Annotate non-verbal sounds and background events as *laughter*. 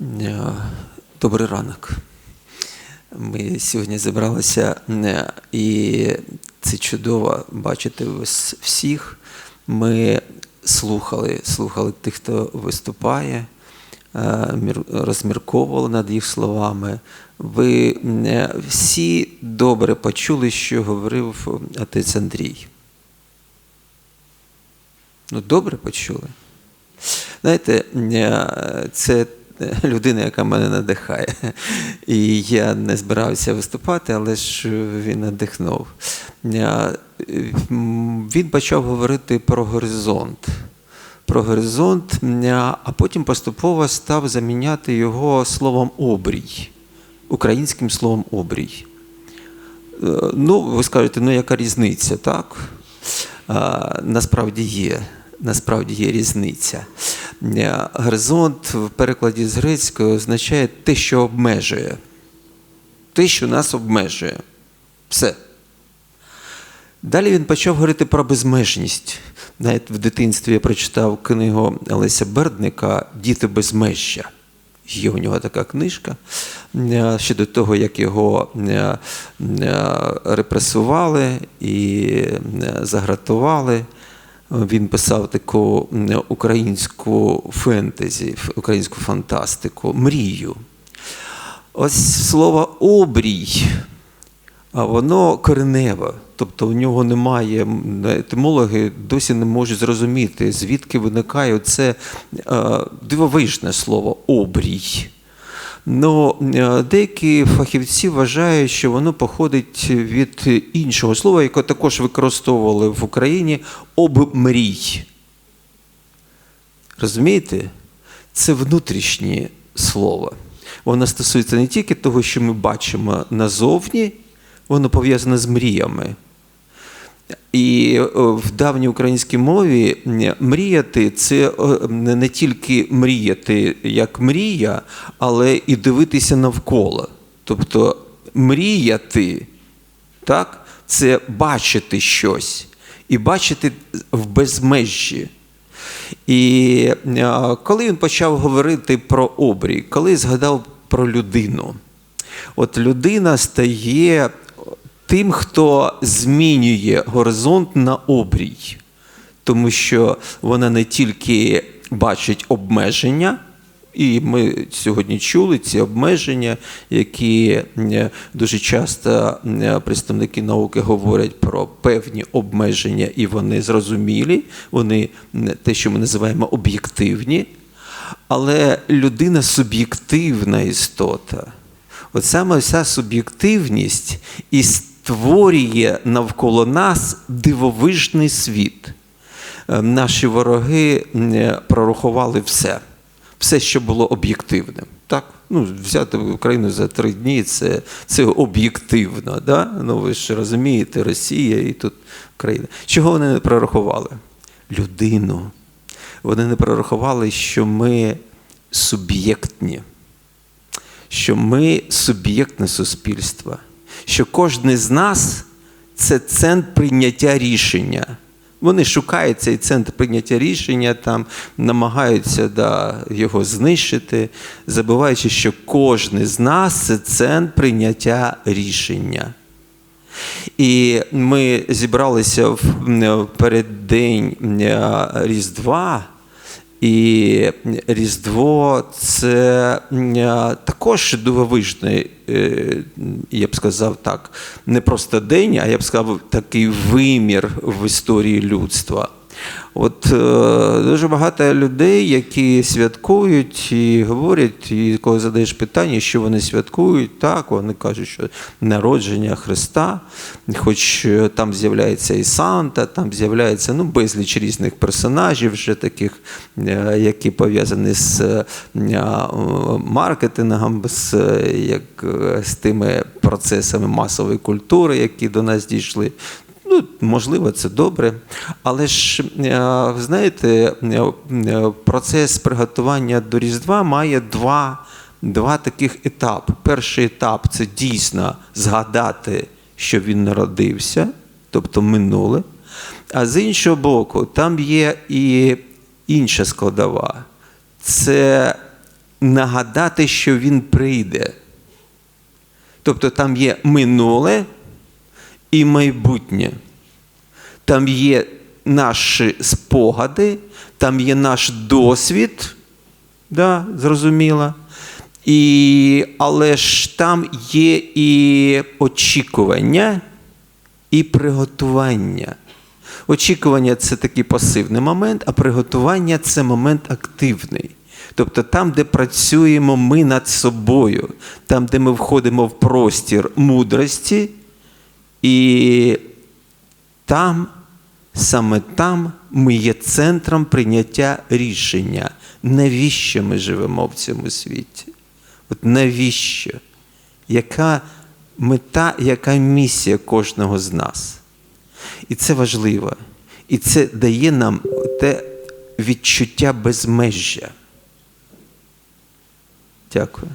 Е, Добрий ранок. Ми сьогодні зібралися, е, і це чудово бачити вас всіх. Ми слухали, слухали тих, хто виступає, е, розмірковували над їх словами. Ви всі добре почули, що говорив отець Андрій. Ну, добре почули. Знаєте, це *laughs* людина, яка мене надихає. І я не збирався виступати, але ж він надихнув. Він почав говорити про горизонт. Про горизонт, а потім поступово став заміняти його словом обрій, українським словом обрій. Е, Ну, ви скажете, ну яка різниця, так? А, насправді є. Насправді є різниця. Е, Горизонт в перекладі з грецької означає те, що обмежує. Те, що нас обмежує. Все. Далі він почав говорити про безмежність. Навіть в дитинстві я прочитав книгу Олеся Бердника Діти безмежжя. Є у нього така книжка ще до того, як його е, е, репресували і загратували. Він писав таку українську фентезі, українську фантастику, мрію. Ось слово обрій, воно кореневе. Тобто у нього немає, етимологи досі не можуть зрозуміти, звідки виникає це е, дивовижне слово обрій. Ну, е, деякі фахівці вважають, що воно походить від іншого слова, яке також використовували в Україні обмрій. Розумієте? Це внутрішнє слово. Воно стосується не тільки того, що ми бачимо назовні, воно пов'язане з мріями. І е, в давній українській мові мріяти це е, не тільки мріяти як мрія, але і дивитися навколо. Тобто мріяти, так, це бачити щось і бачити в безмежжі. І е, коли він почав говорити про обрій, коли згадав про людину, от людина стає тим, хто змінює горизонт на обрій, тому що вона не тільки бачить обмеження. І ми сьогодні чули ці обмеження, які дуже часто представники науки говорять про певні обмеження, і вони зрозумілі, вони те, що ми називаємо об'єктивні. Але людина суб'єктивна істота. От саме вся суб'єктивність і створює навколо нас дивовижний світ. Е, Наші вороги е, прорахували все, все, що було об'єктивним. Так? Ну, взяти Україну за три дні це, це об'єктивно. Да? Ну, ви ж розумієте, Росія і тут Україна. Чого вони не прорахували? Людину. Вони не прорахували, що ми суб'єктні що ми суб'єктне суспільство, що кожен з нас це центр прийняття рішення. Вони шукають цей центр прийняття рішення, там намагаються да, його знищити, забуваючи, що кожен з нас це центр прийняття рішення. І ми зібралися в переддень м, Різдва. І Різдво це також дивовижний, е, я б сказав так, не просто день, а я б сказав такий вимір в історії людства. От е, дуже багато людей, які святкують і говорять, і коли задаєш питання, що вони святкують, так вони кажуть, що народження Христа, хоч е, там з'являється і Санта, там з'являється ну, безліч різних персонажів, вже таких, е, які пов'язані з маркетингом, з, як, з тими процесами масової культури, які до нас дійшли. Ну, можливо, це добре. Але ж, е, знаєте, е, е, процес приготування до Різдва має два, два таких етапи. Перший етап це дійсно згадати, що він народився, тобто минуле. А з іншого боку, там є і інша складова. Це нагадати, що він прийде. Тобто там є минуле і майбутнє. Там є наші спогади, там є наш досвід, да, зрозуміло. І, але ж там є і очікування, і приготування. Очікування це такий пасивний момент, а приготування це момент активний. Тобто там, де працюємо ми над собою, там, де ми входимо в простір мудрості, і там, саме там ми є центром прийняття рішення, навіщо ми живемо в цьому світі. От навіщо? Яка мета, яка місія кожного з нас? І це важливо. І це дає нам те відчуття безмежжя. Дякую.